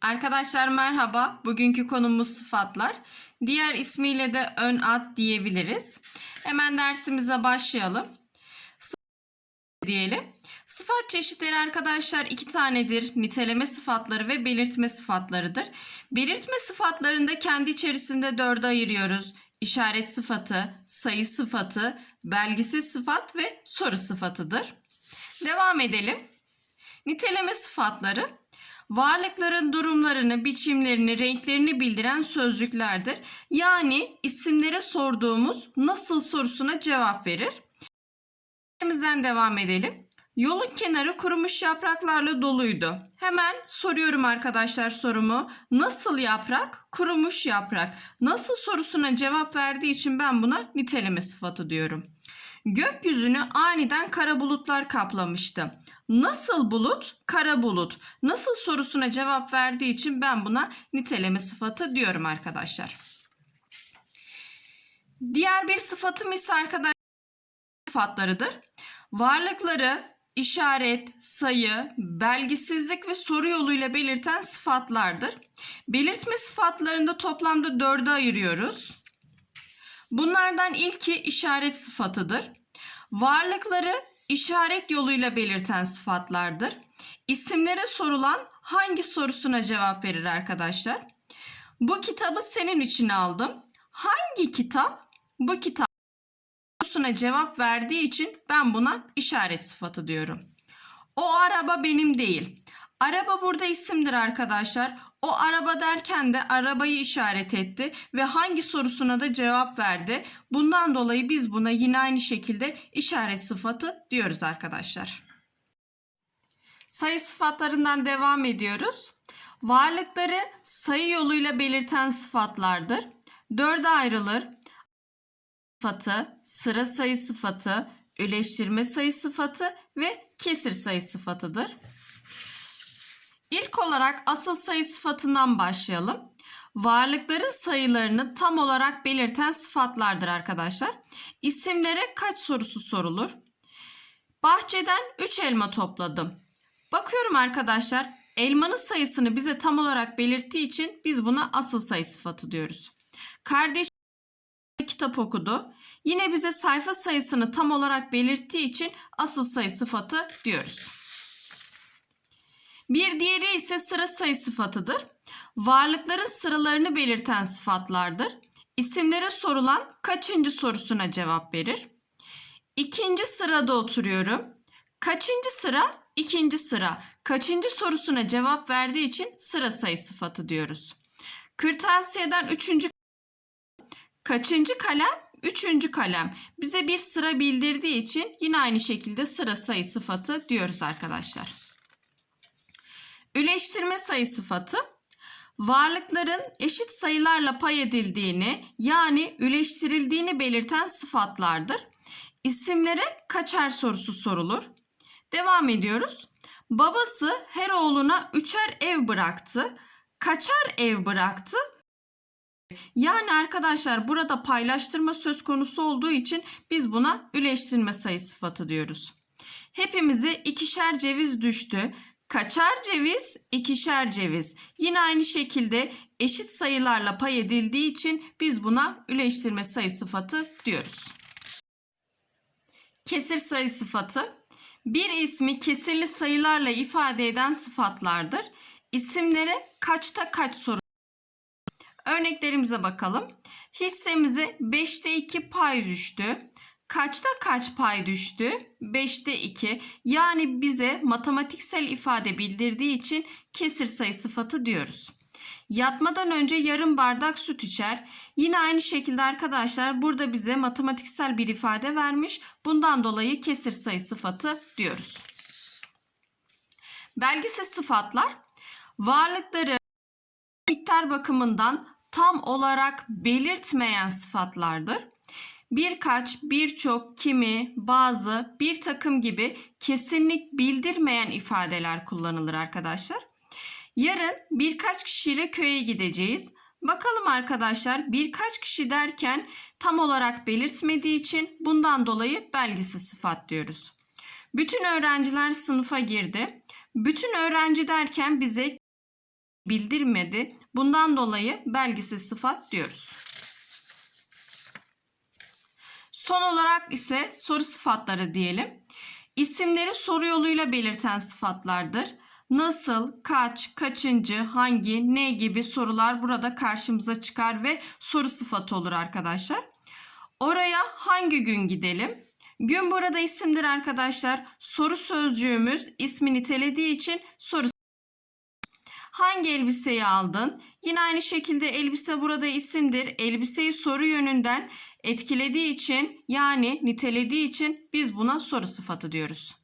Arkadaşlar merhaba. Bugünkü konumuz sıfatlar. Diğer ismiyle de ön ad diyebiliriz. Hemen dersimize başlayalım. Sıfat diyelim. Sıfat çeşitleri arkadaşlar iki tanedir. Niteleme sıfatları ve belirtme sıfatlarıdır. Belirtme sıfatlarında kendi içerisinde dörde ayırıyoruz. İşaret sıfatı, sayı sıfatı, belgisiz sıfat ve soru sıfatıdır. Devam edelim. Niteleme sıfatları varlıkların durumlarını, biçimlerini, renklerini bildiren sözcüklerdir. Yani isimlere sorduğumuz nasıl sorusuna cevap verir. Elimizden devam edelim. Yolun kenarı kurumuş yapraklarla doluydu. Hemen soruyorum arkadaşlar sorumu. Nasıl yaprak? Kurumuş yaprak. Nasıl sorusuna cevap verdiği için ben buna niteleme sıfatı diyorum. Gökyüzünü aniden kara bulutlar kaplamıştı. Nasıl bulut? Kara bulut. Nasıl sorusuna cevap verdiği için ben buna niteleme sıfatı diyorum arkadaşlar. Diğer bir sıfatım ise arkadaşlar sıfatlarıdır. Varlıkları işaret, sayı, belgisizlik ve soru yoluyla belirten sıfatlardır. Belirtme sıfatlarında toplamda dörde ayırıyoruz. Bunlardan ilki işaret sıfatıdır. Varlıkları işaret yoluyla belirten sıfatlardır. İsimlere sorulan hangi sorusuna cevap verir arkadaşlar? Bu kitabı senin için aldım. Hangi kitap? Bu kitap sorusuna cevap verdiği için ben buna işaret sıfatı diyorum. O araba benim değil. Araba burada isimdir arkadaşlar. O araba derken de arabayı işaret etti ve hangi sorusuna da cevap verdi. Bundan dolayı biz buna yine aynı şekilde işaret sıfatı diyoruz arkadaşlar. Sayı sıfatlarından devam ediyoruz. Varlıkları sayı yoluyla belirten sıfatlardır. Dörde ayrılır. Sıfatı, sıra sayı sıfatı, üleştirme sayı sıfatı ve kesir sayı sıfatıdır. İlk olarak asıl sayı sıfatından başlayalım. Varlıkların sayılarını tam olarak belirten sıfatlardır arkadaşlar. İsimlere kaç sorusu sorulur? Bahçeden 3 elma topladım. Bakıyorum arkadaşlar elmanın sayısını bize tam olarak belirttiği için biz buna asıl sayı sıfatı diyoruz. Kardeş kitap okudu. Yine bize sayfa sayısını tam olarak belirttiği için asıl sayı sıfatı diyoruz. Bir diğeri ise sıra sayı sıfatıdır. Varlıkların sıralarını belirten sıfatlardır. İsimlere sorulan kaçıncı sorusuna cevap verir. İkinci sırada oturuyorum. Kaçıncı sıra? İkinci sıra. Kaçıncı sorusuna cevap verdiği için sıra sayı sıfatı diyoruz. Kırtasiyeden üçüncü kaçıncı kalem? Üçüncü kalem. Bize bir sıra bildirdiği için yine aynı şekilde sıra sayı sıfatı diyoruz arkadaşlar. Üleştirme sayı sıfatı varlıkların eşit sayılarla pay edildiğini yani üleştirildiğini belirten sıfatlardır. İsimlere kaçer sorusu sorulur. Devam ediyoruz. Babası her oğluna üçer ev bıraktı. Kaçar ev bıraktı? Yani arkadaşlar burada paylaştırma söz konusu olduğu için biz buna üleştirme sayı sıfatı diyoruz. Hepimize ikişer ceviz düştü. Kaçar ceviz, ikişer ceviz. Yine aynı şekilde eşit sayılarla pay edildiği için biz buna üleştirme sayı sıfatı diyoruz. Kesir sayı sıfatı bir ismi kesirli sayılarla ifade eden sıfatlardır. İsimlere kaçta kaç soru. Örneklerimize bakalım. Hissemize 5'te 2 pay düştü. Kaçta kaç pay düştü? 5'te 2. Yani bize matematiksel ifade bildirdiği için kesir sayı sıfatı diyoruz. Yatmadan önce yarım bardak süt içer. Yine aynı şekilde arkadaşlar burada bize matematiksel bir ifade vermiş. Bundan dolayı kesir sayı sıfatı diyoruz. Belgisiz sıfatlar varlıkları miktar bakımından tam olarak belirtmeyen sıfatlardır birkaç, birçok, kimi, bazı, bir takım gibi kesinlik bildirmeyen ifadeler kullanılır arkadaşlar. Yarın birkaç kişiyle köye gideceğiz. Bakalım arkadaşlar birkaç kişi derken tam olarak belirtmediği için bundan dolayı belgisiz sıfat diyoruz. Bütün öğrenciler sınıfa girdi. Bütün öğrenci derken bize bildirmedi. Bundan dolayı belgisiz sıfat diyoruz. Son olarak ise soru sıfatları diyelim. İsimleri soru yoluyla belirten sıfatlardır. Nasıl, kaç, kaçıncı, hangi, ne gibi sorular burada karşımıza çıkar ve soru sıfatı olur arkadaşlar. Oraya hangi gün gidelim? Gün burada isimdir arkadaşlar. Soru sözcüğümüz ismi nitelediği için soru Hangi elbiseyi aldın? Yine aynı şekilde elbise burada isimdir. Elbiseyi soru yönünden etkilediği için yani nitelediği için biz buna soru sıfatı diyoruz.